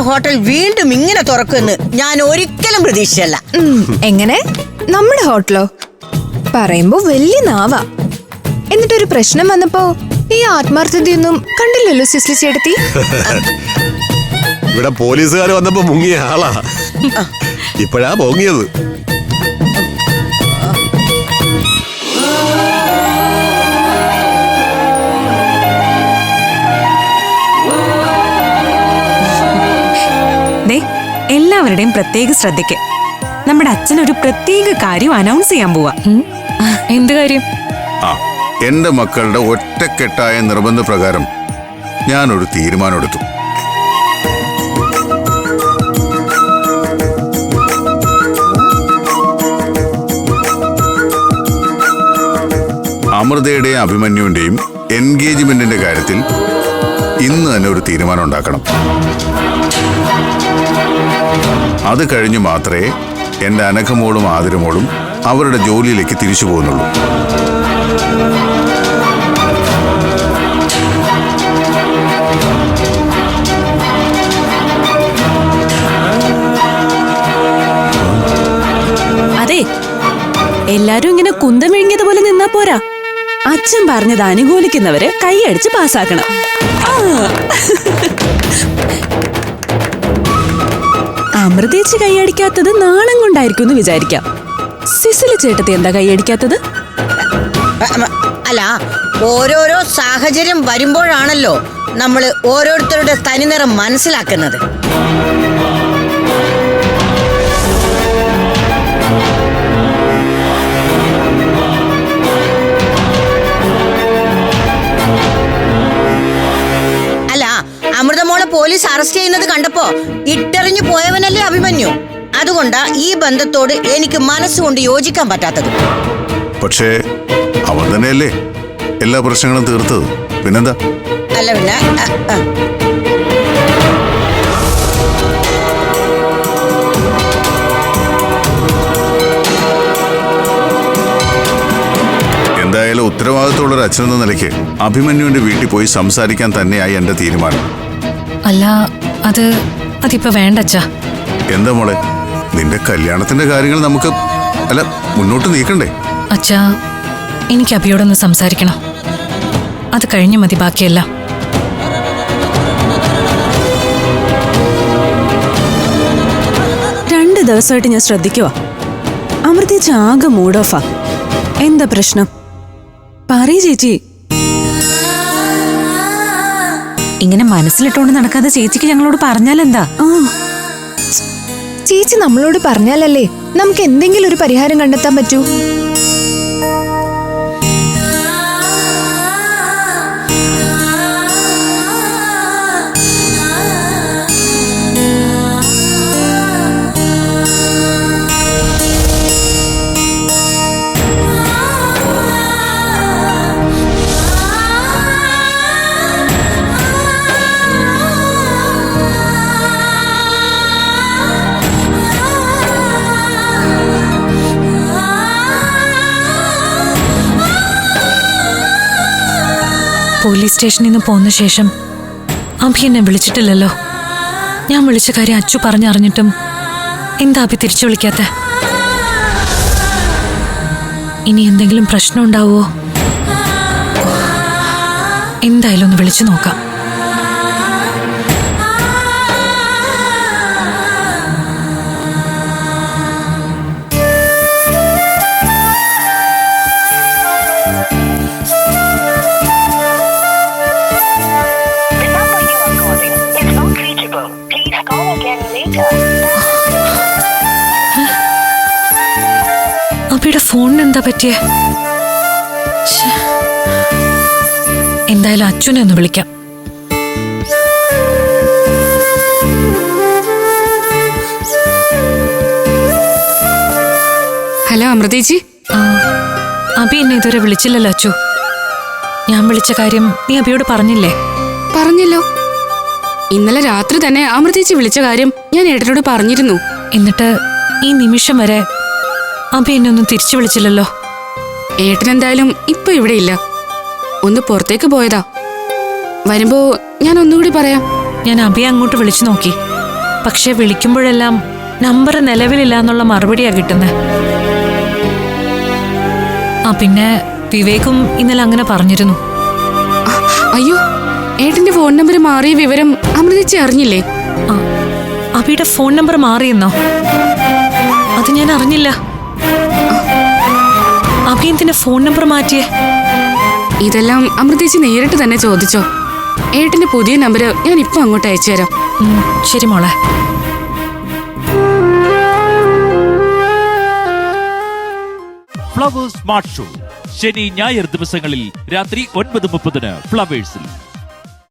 നമ്മുടെ ഹോട്ടൽ വീണ്ടും ഇങ്ങനെ തുറക്കുമെന്ന് ഞാൻ ഒരിക്കലും പ്രതീക്ഷിച്ചല്ല ഉം, എങ്ങനെ? നമ്മുടെ ഹോട്ടലോ? പറയുമ്പോ വലിയ നാവ. എന്നിട്ടൊരു പ്രശ്നം വന്നപ്പോ ഈ ആത്മാർത്ഥതയൊന്നും കണ്ടില്ലല്ലോ സിസ്ലി ചേട്ടത്തി? ഇവിടെ പോലീസുകാർ വന്നപ്പോ മുങ്ങിയ ആളാ. ഇപ്പോഴാ പൊങ്ങിയത് എല്ലാവരുടെയും പ്രത്യേക ശ്രദ്ധയ്ക്ക് നമ്മുടെ അച്ഛൻ ഒരു പ്രത്യേക കാര്യം അനൗൺസ് ചെയ്യാൻ പോവാ. എന്ത് കാര്യം? ആ എന്റെ മക്കളുടെ ഒറ്റക്കെട്ടായ നിർബന്ധ പ്രകാരം ഞാനൊരു തീരുമാനമെടുത്തു. അമൃതയുടെ അഭിമന്യുവിന്റെയും എൻഗേജ്മെന്റിന്റെ കാര്യത്തിൽ ഇന്ന് തന്നെ ഒരു തീരുമാനം ഉണ്ടാക്കണം. അത് കഴിഞ്ഞു മാത്രമേ എന്റെ അനഘമോളും ആതിരമോളും അവരുടെ ജോലിയിലേക്ക് തിരിച്ചു പോകുന്നുള്ളൂ. എല്ലാരും ഇങ്ങനെ കുന്തം വിഴുങ്ങിയതുപോലെ നിന്നാ പോരാ. അച്ഛൻ പറഞ്ഞത് അനുകൂലിക്കുന്നവരെ കൈയടിച്ച് പാസ്സാക്കണം. അമൃതേച്ചി കൈയടിക്കാത്തത് നാണം കൊണ്ടായിരിക്കും എന്ന് വിചാരിക്കാം. സിസിലി ചേട്ടത്തി എന്താ കൈയടിക്കാത്തത്? അല്ല ഓരോരോ സാഹചര്യം വരുമ്പോഴാണല്ലോ നമ്മൾ ഓരോരുത്തരുടെ തനിനിറം മനസ്സിലാക്കുന്നത്. അമൃതമോളെ പോലീസ് അറസ്റ്റ് ചെയ്യുന്നത് കണ്ടപ്പോ ഇട്ടെറിഞ്ഞു പോയവനല്ലേ അഭിമന്യു? അതുകൊണ്ടാ ഈ ബന്ധത്തോട് എനിക്ക് മനസ്സുകൊണ്ട് യോജിക്കാൻ പറ്റാത്തത്. പക്ഷേ അവൻ തന്നെയല്ലേ എല്ലാ പ്രശ്നങ്ങളും തീർത്തത്. പിന്നെന്താ? അല്ല പിന്നെ. എന്തായാലും ഉത്തരവാദിത്തമുള്ള ഒരു അച്ഛനെന്ന നിലയ്ക്ക് അഭിമന്യുവിന്റെ വീട്ടിൽ പോയി സംസാരിക്കാൻ തന്നെയായി എന്റെ തീരുമാനം. അല്ല അത് അതിപ്പോ വേണ്ട അച്ഛാ എന്താ മോളെ? നിന്റെ കല്യാണത്തിന്റെ കാര്യങ്ങൾ നമുക്ക് അല്ല മുന്നോട്ട് നീക്കണ്ടേ? അച്ഛാ എനിക്ക് അഭിയോടൊന്ന് സംസാരിക്കണം. അത് കഴിഞ്ഞു മതി ബാക്കിയല്ല. രണ്ട് ദിവസമായിട്ട് ഞാൻ ശ്രദ്ധിക്കുക അമൃതേച്ചി ആകെ മൂഡ് ഓഫാ. എന്താ പ്രശ്നം? പറയ ചേച്ചി. ഇങ്ങനെ മനസ്സിലിട്ടുകൊണ്ട് നടക്കാതെ ചേച്ചിക്ക് ഞങ്ങളോട് പറഞ്ഞാലെന്താ? ചേച്ചി നമ്മളോട് പറഞ്ഞാലല്ലേ നമുക്ക് എന്തെങ്കിലും ഒരു പരിഹാരം കണ്ടെത്താൻ പറ്റൂ? പോലീസ് സ്റ്റേഷനിൽ നിന്ന് പോന്ന ശേഷം അഭി എന്നെ വിളിച്ചിട്ടില്ലല്ലോ. ഞാൻ വിളിച്ച കാര്യം അച്ചു പറഞ്ഞറിഞ്ഞിട്ടും എന്താ അഭി തിരിച്ചു വിളിക്കാത്ത? ഇനി എന്തെങ്കിലും പ്രശ്നം ഉണ്ടാവുമോ എന്തായാലും ഒന്ന് വിളിച്ചു നോക്കാം. ഫോണിന് എന്താ പറ്റിയേ. എന്തായാലും അച്ഛനെ ഒന്ന് വിളിക്കാം. ഹലോ അമൃതേജി അഭി എന്നെ ഇതുവരെ വിളിച്ചില്ലല്ലോ അച്ചു. ഞാൻ വിളിച്ച കാര്യം നീ അബിയോട് പറഞ്ഞില്ലേ? പറഞ്ഞല്ലോ. ഇന്നലെ രാത്രി തന്നെ അമൃതേച്ചി വിളിച്ച കാര്യം ഞാൻ ഏട്ടനോട് പറഞ്ഞിരുന്നു. എന്നിട്ട് ഈ നിമിഷം വരെ അബി എന്നെ ഒന്നും തിരിച്ചു വിളിച്ചില്ലല്ലോ. ഏട്ടൻ എന്തായാലും ഇപ്പൊ ഇവിടെ ഇല്ല. ഒന്ന് പുറത്തേക്ക് പോയതാ. വരുമ്പോ ഞാൻ ഒന്നുകൂടി പറയാം. ഞാൻ അഭിയെ അങ്ങോട്ട് വിളിച്ചു നോക്കി. പക്ഷെ വിളിക്കുമ്പോഴെല്ലാം നമ്പർ നിലവിലില്ല എന്നുള്ള മറുപടിയാ കിട്ടുന്നത് ആ പിന്നെ വിവേകും ഇന്നലെ അങ്ങനെ പറഞ്ഞിരുന്നു. അയ്യോ ഏട്ടന്റെ ഫോൺ നമ്പർ മാറിയ വിവരം അമൃതിച്ച് അറിഞ്ഞില്ലേ? ആ അഭിയുടെ ഫോൺ നമ്പർ മാറിയെന്നോ? അത് ഞാൻ അറിഞ്ഞില്ല. അഭി എന്തിനാ ഫോൺ നമ്പർ മാറ്റിയേ. ഇതെല്ലാം അമൃതേച്ചി നേരിട്ട് തന്നെ ചോദിച്ചോ. ഏട്ടന്റെ പുതിയ നമ്പർ ഞാൻ ഇപ്പൊ അങ്ങോട്ട് അയച്ചു തരാം. ശരി മോളെ. ഫ്ലവേഴ്സ് സ്മാർട്ട് ഷോ ശനി ഞായർ ദിവസങ്ങളിൽ രാത്രി ഒൻപത് മുപ്പതിന് ഫ്ലവേഴ്സിൽ